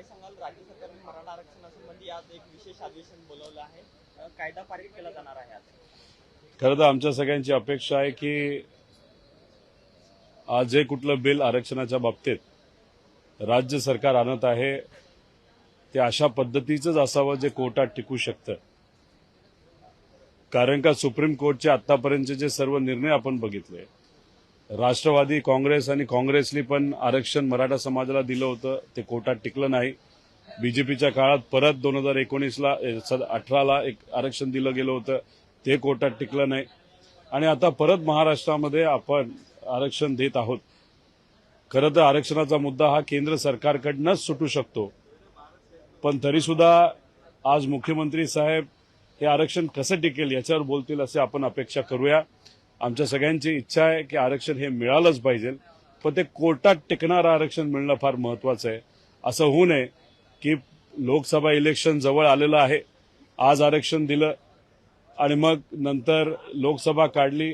काय सांगाल? राज्य सरकारने मराठा आरक्षणासंबंधी आज एक विशेष अधिवेशन बोलवलं आहे. कायदा पारित केला जाणार आहे आज. खरं तर आमच्या सगळ्यांची अपेक्षा आहे की आज जे कुठलं बिल आरक्षणाच्या बाबतीत राज्य सरकार आणत आहे ते अशा पद्धतीचंच असावं जे कोर्टात टिकू शकतं. कारण का सुप्रीम कोर्टचे आतापर्यंतचे जे सर्व निर्णय आपण बघितले राष्ट्रवादी काँग्रेस आणि काँग्रेसनी पण आरक्षण मराठा समाजाला दिलं होतं. ते कोर्टात टिकलं नाही. बीजेपीच्या काळात परत दोन हजार एकोणीसला अठराला एक आरक्षण दिलं गेलं होतं. ते कोर्टात टिकलं नाही. आणि आता परत महाराष्ट्रामध्ये आपण आरक्षण देत आहोत. खरं तर आरक्षणाचा मुद्दा हा केंद्र सरकारकडनंच सुटू शकतो. पण तरीसुद्धा आज मुख्यमंत्री साहेब हे आरक्षण कसं टिकेल याच्यावर बोलतील असे आपण अपेक्षा करूया. आमच्या सगळ्यांची इच्छा आहे की आरक्षण हे मिळालंच पाहिजे पण ते कोर्टात टिकणारं आरक्षण मिळणं फार महत्वाचं आहे. असं होऊ नये की लोकसभा इलेक्शन जवळ आलेलं आहे आज आरक्षण दिलं आणि मग नंतर लोकसभा काढली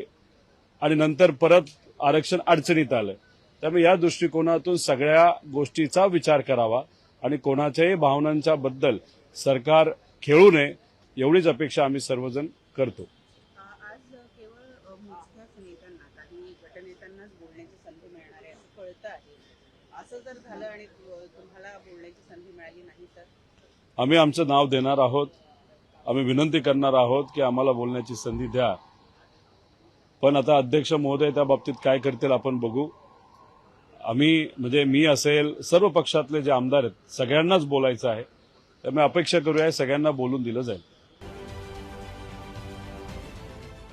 आणि नंतर परत आरक्षण अडचणीत आलं. त्यामुळे या दृष्टिकोनातून सगळ्या गोष्टीचा विचार करावा आणि कोणाच्याही भावनांच्या बद्दल सरकार खेळू नये एवढीच अपेक्षा आम्ही सर्वजण करतो. मोजक्याच नेत्यांना काही गटनेत्यांनाच बोलण्याची संधी मिळणार आहे असं कळतं आहे. असं जर झालं आणि तुम्हाला बोलण्याची संधी मिळाली नाही तर? आम्ही आमचं नाव देणार आहोत. आम्ही विनंती करणार आहोत की आम्हाला बोलण्याची संधी द्या. पण आता अध्यक्ष महोदय त्या बाबतीत काय करतील आपण बघू. आम्ही म्हणजे मी असेल सर्व पक्षातले जे आमदार आहेत सगळ्यांनाच बोलायचं आहे. त्यामुळे अपेक्षा करूया सगळ्यांना बोलून दिलं जाईल.